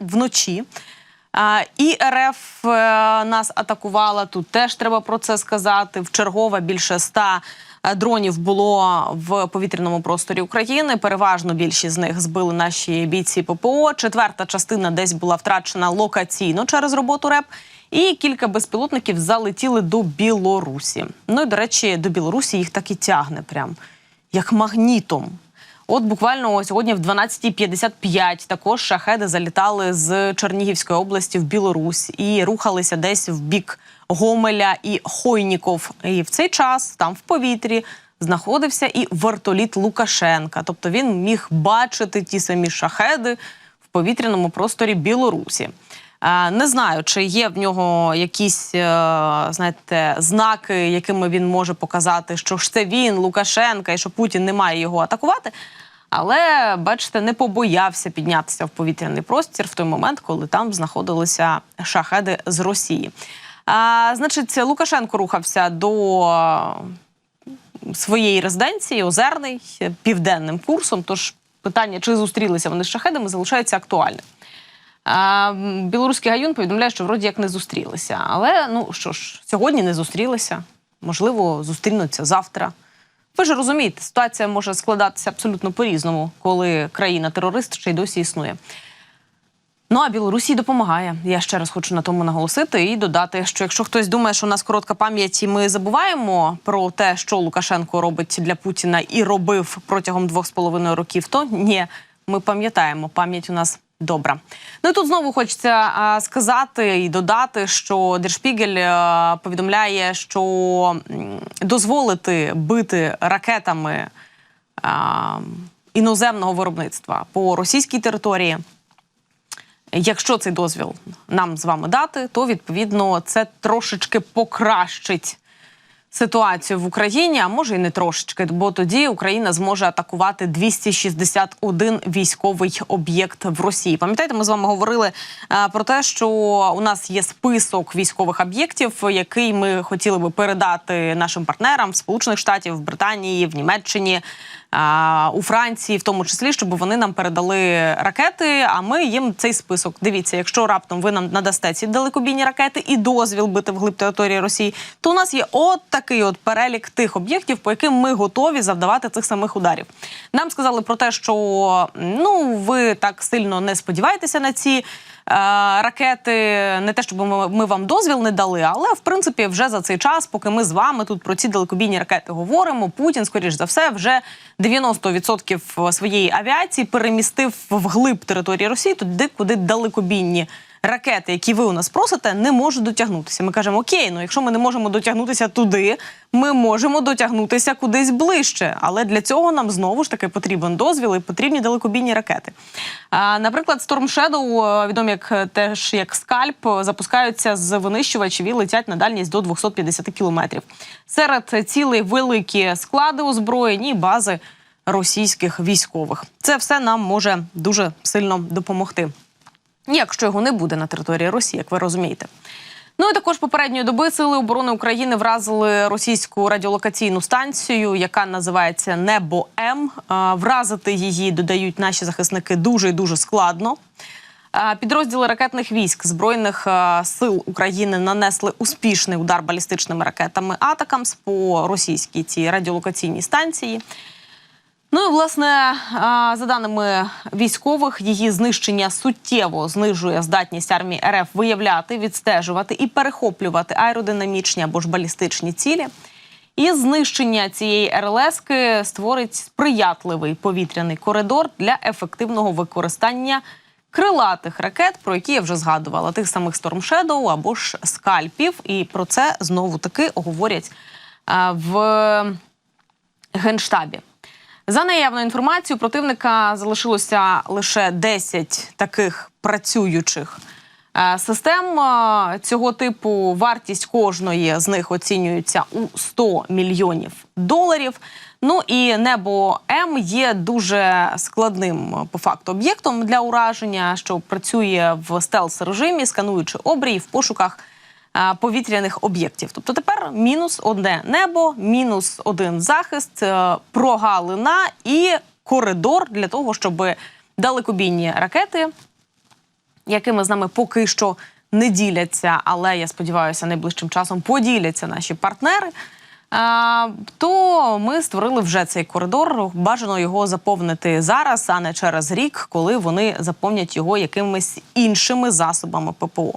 вночі. І РФ е, нас атакувала. Тут теж треба про це сказати. В чергове більше ста е, дронів було в повітряному просторі України. Переважно більшість з них збили наші бійці ППО. Четверта частина десь була втрачена локаційно через роботу РЕП. І кілька безпілотників залетіли до Білорусі. Ну і до речі, до Білорусі їх так і тягне, прям як магнітом. От буквально сьогодні в 12.55 також шахеди залітали з Чернігівської області в Білорусь і рухалися десь в бік Гомеля і Хойніков. І в цей час там в повітрі знаходився і вертоліт Лукашенка. Тобто він міг бачити ті самі шахеди в повітряному просторі Білорусі. Е, Не знаю, чи є в нього якісь е, знаєте, знаки, якими він може показати, що ж це він, Лукашенка, і що Путін не має його атакувати. Але бачите, не побоявся піднятися в повітряний простір в той момент, коли там знаходилися шахеди з Росії. А, значить, Лукашенко рухався до своєї резиденції Озерний південним курсом. Тож питання, чи зустрілися вони з шахедами, залишається актуальним. Білоруський гаюн повідомляє, що вроді як не зустрілися. Але ну що ж, сьогодні не зустрілися. Можливо, зустрінуться завтра. Ви ж розумієте, ситуація може складатися абсолютно по-різному, коли країна-терорист ще й досі існує. Ну а Білорусі допомагає. Я ще раз хочу на тому наголосити і додати, що якщо хтось думає, що у нас коротка пам'ять, і ми забуваємо про те, що Лукашенко робить для Путіна і робив протягом двох з половиною років, то ні, ми пам'ятаємо. Пам'ять у нас добра. Ну і тут знову хочеться сказати і додати, що Держпігель а, повідомляє, що дозволити бити ракетами а, іноземного виробництва по російській території. Якщо цей дозвіл нам з вами дати, то відповідно це трошечки покращить ситуацію в Україні, а може і не трошечки, бо тоді Україна зможе атакувати 261 військовий об'єкт в Росії. Пам'ятаєте, ми з вами говорили а, про те, що у нас є список військових об'єктів, який ми хотіли би передати нашим партнерам Сполучених Штатів, в Британії, в Німеччині. У Франції, в тому числі, щоб вони нам передали ракети. А ми їм цей список. Дивіться, якщо раптом ви нам надасте ці далекобійні ракети і дозвіл бити вглиб території Росії, то у нас є от такий от перелік тих об'єктів, по яким ми готові завдавати цих самих ударів. Нам сказали про те, що ну ви так сильно не сподіваєтеся на ці. е, Ракети не те, щоб ми, ми вам дозвіл не дали, але в принципі, вже за цей час, поки ми з вами тут про ці далекобійні ракети говоримо, Путін, скоріш за все, вже 90% своєї авіації перемістив вглиб території Росії, туди, куди далекобійні ракети, які ви у нас просите, не можуть дотягнутися. Ми кажемо, окей, ну якщо ми не можемо дотягнутися туди, ми можемо дотягнутися кудись ближче. Але для цього нам знову ж таки потрібен дозвіл і потрібні далекобійні ракети. А, наприклад, Storm Shadow, е, відомі як е, теж як скальп, е, запускаються з винищувачів і летять на дальність до 250 кілометрів. Серед цілей великі склади озброєні бази російських військових. Це все нам може дуже сильно допомогти. Якщо його не буде на території Росії, як ви розумієте. Ну і також попередньої доби сили оборони України вразили російську радіолокаційну станцію, яка називається Небо М. Вразити її додають наші захисники дуже і дуже складно. Підрозділи ракетних військ збройних сил України нанесли успішний удар балістичними ракетами Атакамс по російській цій радіолокаційній станції. Ну і власне, за даними військових, її знищення суттєво знижує здатність армії РФ виявляти, відстежувати і перехоплювати аеродинамічні або ж балістичні цілі. І знищення цієї РЛСки створить сприятливий повітряний коридор для ефективного використання крилатих ракет, про які я вже згадувала, тих самих Storm Shadow або ж скальпів. І про це знову таки говорять в генштабі. За наявною інформацією, противника залишилося лише 10 таких працюючих е, систем е, цього типу. Вартість кожної з них оцінюється у 100 мільйонів доларів. Ну і небо М є дуже складним е, по факту об'єктом для ураження, що працює в стелс режимі, скануючи обрії в пошуках повітряних об'єктів. Тобто тепер мінус одне небо, мінус один захист, е, прогалина і коридор для того, щоб далекобійні ракети якими з нами поки що не діляться, але я сподіваюся, найближчим часом поділяться наші партнери. То ми створили вже цей коридор. Бажано його заповнити зараз, а не через рік, коли вони заповнять його якимись іншими засобами ППО.